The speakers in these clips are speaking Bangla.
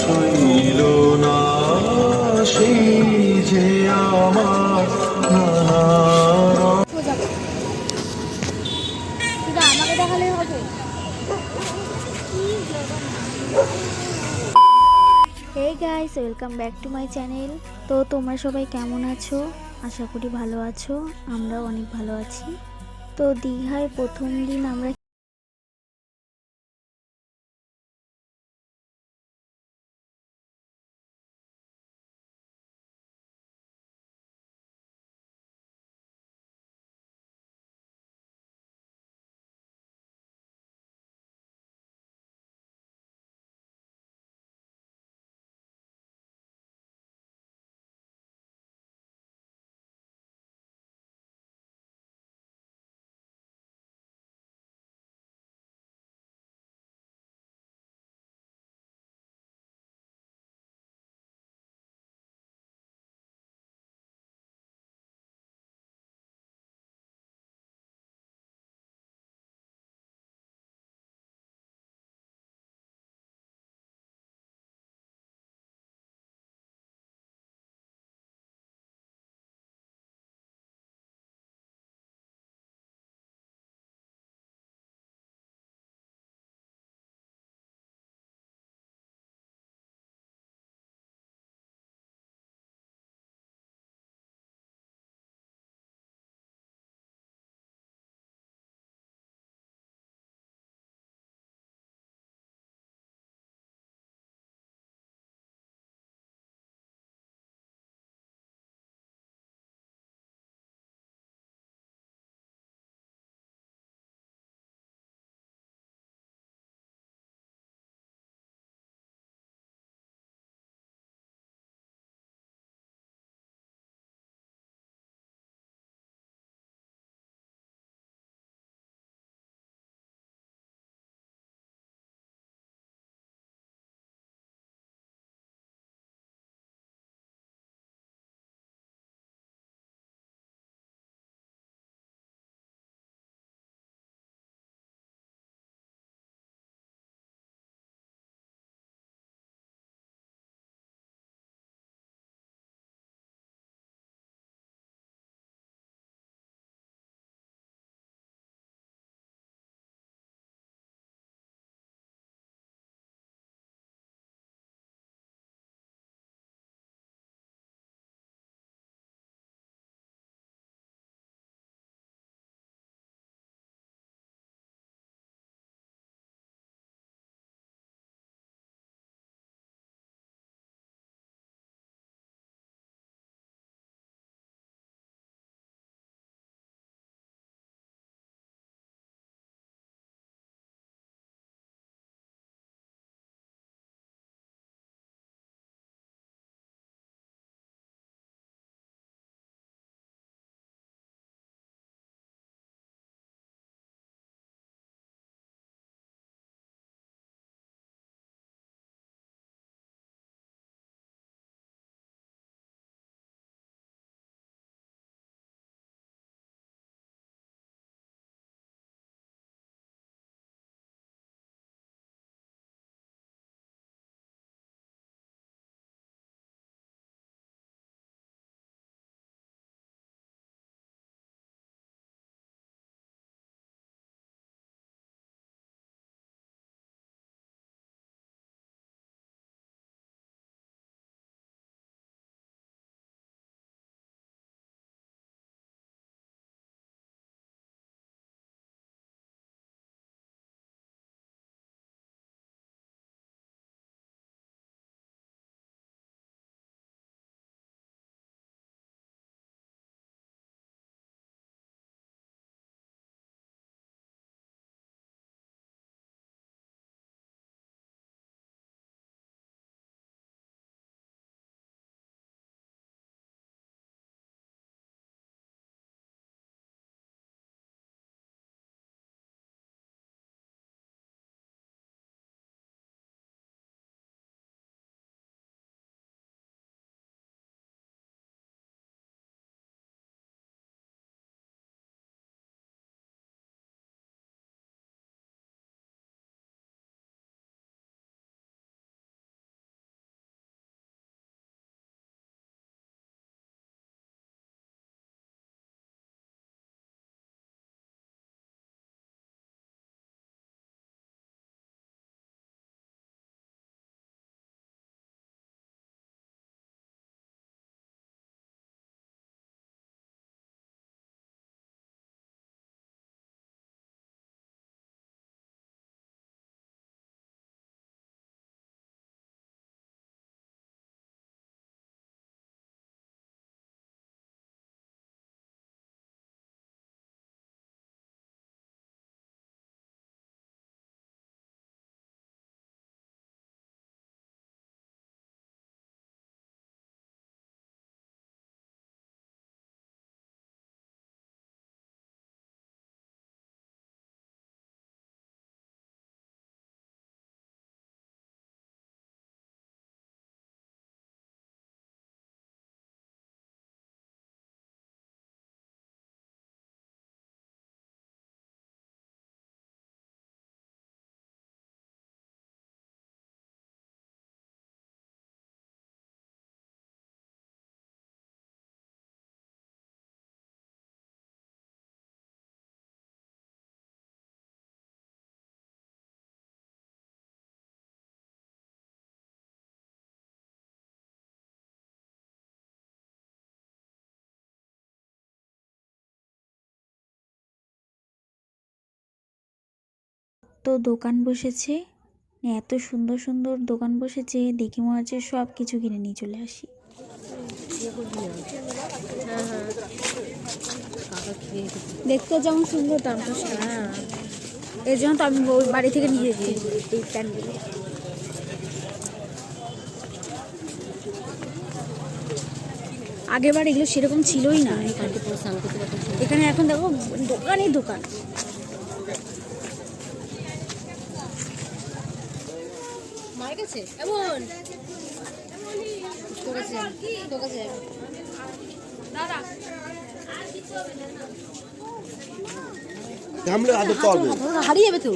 শৈল না সেই যে আমার guys welcome back to my channel তো তোমরা সবাই কেমন আছো? আশা করি ভালো আছো। আমরাও অনেক ভালো আছি। তো দীঘায় প্রথম দিন আমরা কত দোকান বসেছে এত সুন্দর সুন্দর দোকান বসেছে দেখে মনে হচ্ছে সব কিছু কিনে নিয়ে চলে আসি। দেখতে যেমন সুন্দর দামটা হ্যাঁ। এর জন্য তো আমি বাড়ি থেকে নিয়ে গেছি এই প্যান্টগুলো আগের বার এগুলো সেরকম ছিলই না। এখানে এখানে এখন দেখো দোকানই দোকান। এমন? তোর কাছে তোর কাছে হারিয়ে যাবে তো।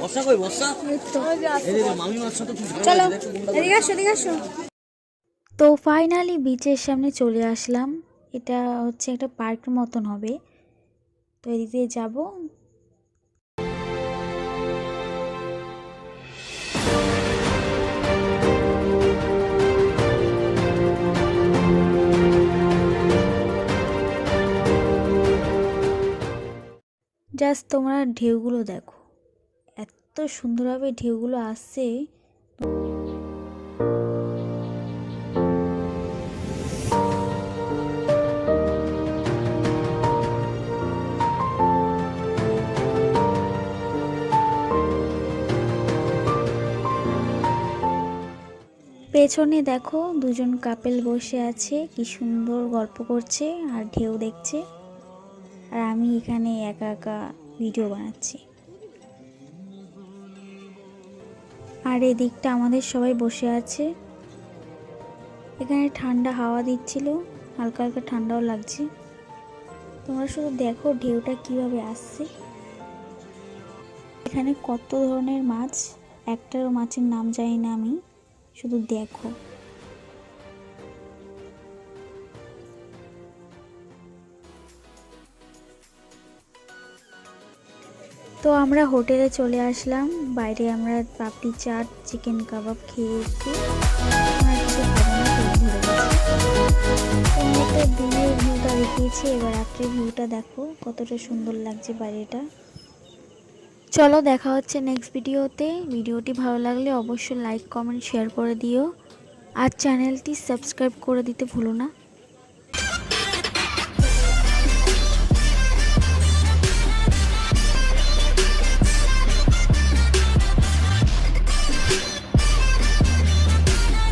বর্ষা কই বর্ষা? এই তো এই যে মামি মাছ তো চলো লাগে, দেখো। গুন্ডা এদিকে আসো এদিকে আসো। তো ফাইনালি বিচের সামনে চলে আসলাম। এটা হচ্ছে একটা পার্কের মতন হবে। তো এদিক দিয়ে যাব। জাস্ট তোমরা ঢেউগুলো দেখো। এত সুন্দরভাবে ঢেউগুলো আসছে। পেছনে দেখো দুজন কাপেল বসে আছে, কি সুন্দর গল্প করছে আর ঢেউ দেখছে। আর আমি এখানে একা একা ভিডিও বানাচ্ছি। আর এদিকটা আমাদের সবাই বসে আছে। এখানে ঠান্ডা হাওয়া দিচ্ছিল, হালকা হালকা ঠান্ডাও লাগছে। তোমরা শুধু দেখো ঢেউটা কীভাবে আসছে। এখানে কত ধরনের মাছ, একটারও মাছের নাম জানি না আমি। শুধু দেখো। তো আমরা হোটেলে চলে আসলাম। বাইরে আমরা পাপড়ি চাট, চিকেন কাবাব খেয়ে একটা দিনের ভিউটা দেখিয়েছি। এবার রাত্রের ভিউটা দেখো, কতটা সুন্দর লাগছে বাইরেটা চলো দেখা হচ্ছে নেক্সট ভিডিওতে ভিডিওটি ভালো লাগলে অবশ্যই লাইক কমেন্ট শেয়ার করে দিও। আর চ্যানেলটি সাবস্ক্রাইব করে দিতে ভুলো না।